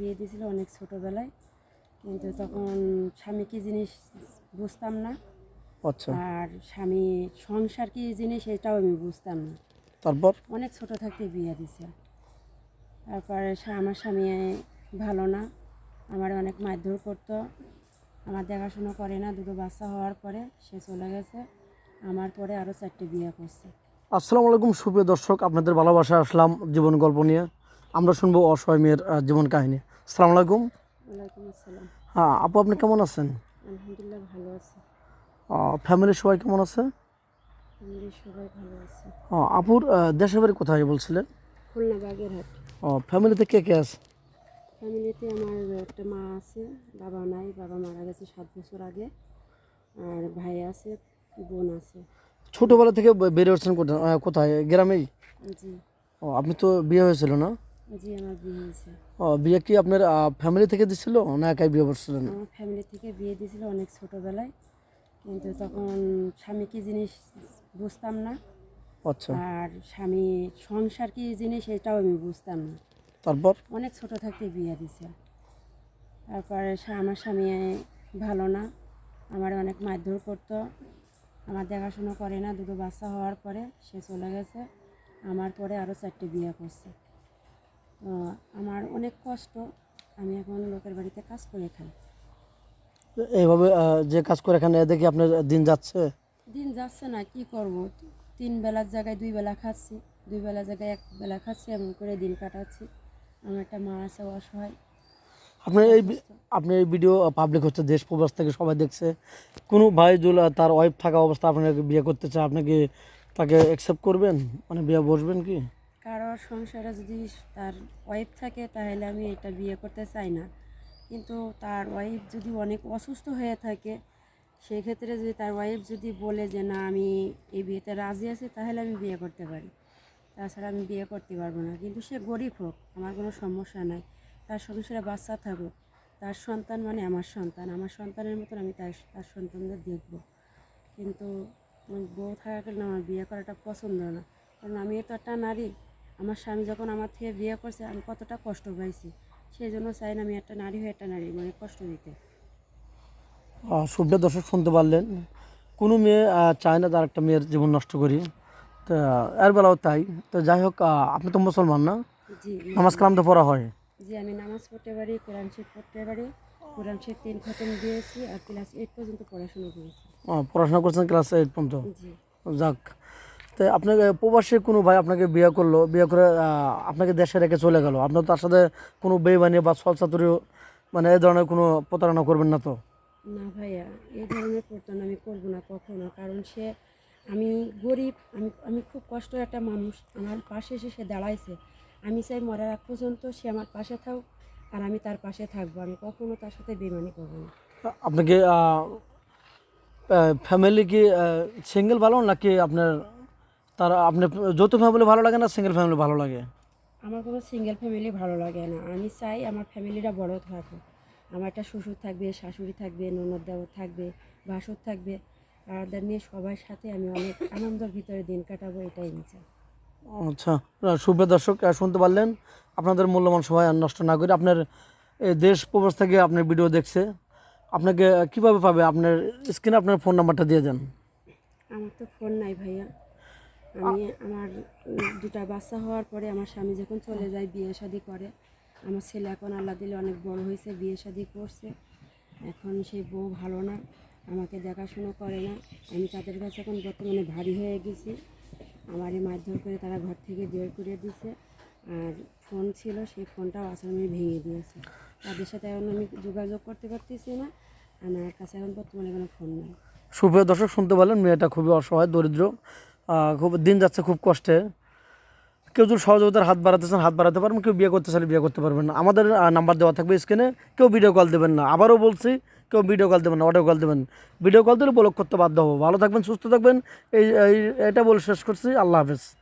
বিয়ে দিয়েছিল অনেক ছোটোবেলায়। কিন্তু তখন স্বামী কী জিনিস বুঝতাম না। আচ্ছা। আর স্বামী সংসার কী জিনিস এটাও আমি বুঝতাম না। তারপর? অনেক ছোট থাকতে বিয়ে দিছে তারপরে আমার স্বামী ভালো না। আমার অনেক মারধর করতো। আমার দেখাশোনা করে না। দুটো বাচ্চা হওয়ার পরে সে চলে গেছে। আমার পরে আরও চারটে বিয়ে করছে। আসসালামু আলাইকুম সুপ্রিয় দর্শক। আপনাদের ভালোবাসা আসলাম জীবন গল্প নিয়ে। আমরা শুনব অসহায় মেয়ের জীবন কাহিনী। আসসালামু আলাইকুম। ওয়ালাইকুম আসসালাম। হ্যাঁ আপু আপনি কেমন আছেন? আলহামদুলিল্লাহ ভালো আছে। ফ্যামিলির সবাই কেমন আছে? সবাই ভালো আছে। আপুর দেশের বাড়ি কোথায় বলছিলেন? খুলনা বাগেরহাট। ফ্যামিলিতে কে কে আছে? ফ্যামিলিতে আমার একটা মা আছে বাবা নাই বাবা মারা গেছে সাত বছর আগে। আর ভাই আছে বোন আছে। ছোটোবেলা থেকে বেড়ে উঠছেন কোথায় কোথায় গ্রামেই? জি। ও আপনি তো বিয়ে হয়েছিল না? জি আমার বিয়ে হয়েছে। ও বিয়ে কি আপনার ফ্যামিলি থেকে দিছিল না একাই বিয়ে করছিলেন আমার ফ্যামিলি থেকে বিয়ে দিয়েছিল অনেক ছোটোবেলায়। কিন্তু তখন স্বামী কী জিনিস বুঝতাম না। আচ্ছা। আর স্বামী সংসার কী জিনিস এটাও আমি বুঝতাম না। তারপর? অনেক ছোট থাকতে বিয়ে দিছে। তারপরে আমার স্বামী ভালো না। আমার অনেক মারধর করতো। আমার দেখাশোনা করে না। দুটো বাচ্চা হওয়ার পরে সে চলে গেছে। আমার পরে আরও চারটে বিয়ে করছে। আমার অনেক কষ্ট আমি এখন লোকের বাড়িতে কাজ করে খাই। এইভাবে যে কাজ করে এখানে দেখি আপনার দিন যাচ্ছে? দিন যাচ্ছে না কি করব? তিন বেলার জায়গায় দুই বেলা খাচ্ছি দুই বেলার জায়গায় এক বেলা খাচ্ছি এমন করে দিন কাটাচ্ছি। আমার একটা মা আছে অসহায়। আপনার এই আপনার এই ভিডিও পাবলিক হচ্ছে দেশ প্রবাস থেকে সবাই দেখছে। কোনো ভাই জুল তার ওয়াইফ থাকা অবস্থা আপনাকে বিয়ে করতে চায় আপনি কি তাকে অ্যাকসেপ্ট করবেন? মানে বিয়ে বসবেন কি? কারোর সংসারে যদি তার ওয়াইফ থাকে, তাহলে আমি এটা বিয়ে করতে চাই না। কিন্তু তার ওয়াইফ যদি অনেক অসুস্থ হয়ে থাকে, সেক্ষেত্রে যদি তার ওয়াইফ যদি বলে যে, না, আমি এই বিয়েতে রাজি আছি, তাহলে আমি বিয়ে করতে পারি। তাছাড়া আমি বিয়ে করতে পারব না। কিন্তু সে গরিব হোক, আমার কোনো সমস্যা নাই। তার সংসারে বাচ্চা থাকুক। তার সন্তান মানে আমার সন্তান। আমার সন্তানের মতন আমি তার তার সন্তানদের দেখব। কিন্তু বউ থাকাকালীন আমার বিয়ে করাটা পছন্দ না। কারণ আমি তো একটা নারী। আমার স্বামী যখন আমার থেকে বিয়ে করছে আমি কতটা কষ্ট পাইছি। সেই জন্য চাই না আমি একটা নারী হয়ে একটা নারী মানে কষ্ট দিতে। আহ, দর্শক শুনতে পারলেন। কোনো মেয়ে চায় না তার একটা মেয়ের জীবন নষ্ট করি। তা এর বেলাও তাই। তো যাই হোক আপনি তো মুসলমান না? নামাজ কালাম তো পড়া হয়? জি আমি নামাজ পড়তে পারি কোরআন শিখ পড়তে পারি। কোরআন শিখ তিন খতম দিয়েছি আর ক্লাস এইট পর্যন্ত পড়াশোনা করেছি। পড়াশোনা করছেন ক্লাস এইট পর্যন্ত? যাক। তো আপনাকে প্রবাসী কোনো ভাই আপনাকে বিয়ে করল বিয়ে করে আপনাকে দেশে রেখে চলে গেল। আপনার তার সাথে কোনো বেইমানি বা ছলচাতুরি মানে এই ধরনের কোনো প্রতারণা করবেন না তো? না ভাইয়া এই ধরনের প্রতারণা আমি করব না কখনো কারণ সে আমি গরিব আমি আমি খুব কষ্ট একটা মানুষ আমার পাশে এসে সে দাঁড়াইছে। আমি চাই মরার আগ পর্যন্ত সে আমার পাশে থাকুক আর আমি তার পাশে থাকব আমি কখনো তার সাথে বেমানি করব না। আপনাকে ফ্যামিলি কি সিঙ্গেল ভালো নাকি আপনার তার আপনার যৌথ ফ্যামিলি ভালো লাগে না সিঙ্গেল ফ্যামিলি ভালো লাগে? আমার কোনো সিঙ্গেল ফ্যামিলি ভালো লাগে না। আমি চাই আমার ফ্যামিলিটা বড় থাকুক। আমার একটা শ্বশুর থাকবে শাশুড়ি থাকবে ননদ দেওর থাকবে ভাসুর থাকবে। তাদের নিয়ে সবার সাথে আমি অনেক আনন্দের ভিতরে দিন কাটাবো এটাই আমি চাই। আচ্ছা শুভ্র দর্শক শুনতে পারলেন? আপনাদের মূল্যবান সময় আর নষ্ট না করে আপনার দেশ প্রবাস থেকে আপনার ভিডিও দেখছে। আপনাকে কীভাবে পাবে? আপনার স্ক্রিনে আপনার ফোন নাম্বারটা দিয়ে দেন। আমার তো ফোন নাই ভাইয়া। আমি আমার দুটা বাচ্চা হওয়ার পরে আমার স্বামী যখন চলে যায় বিয়ে শাদি করে আমার ছেলে এখন আল্লাহ দিলে অনেক বড় হয়েছে বিয়ে শাদি করছে। এখন সেই বউ ভালো না আমাকে দেখাশুনো করে না। আমি তাদের কাছে এখন বর্তমানে ভারী হয়ে গেছি। আমার এই মারধর করে তারা ঘর থেকে বের করে দিছে। আর ফোন ছিল সেই ফোনটাও আসামি ভেঙে দিয়েছে। তাদের সাথে এখন আমি যোগাযোগ করতে পারতেছি না। আমার কাছে এখন বর্তমানে কোনো ফোন নেই। সুপ্রিয় দর্শক শুনতে পারলেন মেয়েটা খুবই অসহায় দরিদ্র। খুব দিন যাচ্ছে খুব কষ্টে। কেউ যদি সহযোগিতার হাত বাড়াতে চান, হাত বাড়াতে পারবেন, কেউ বিয়ে করতে চাইলে বিয়ে করতে পারবেন না। আমাদের নাম্বার দেওয়া থাকবে স্ক্রিনে কেউ ভিডিও কল দেবেন না। আবারও বলছি, কেউ ভিডিও কল দেবেন না অডিও কল দেবেন। ভিডিও কল দিলে ব্লক করতে বাধ্য হব। ভালো থাকবেন, সুস্থ থাকবেন। এই, এই- এটা বলে শেষ করছি। আল্লাহ হাফেজ।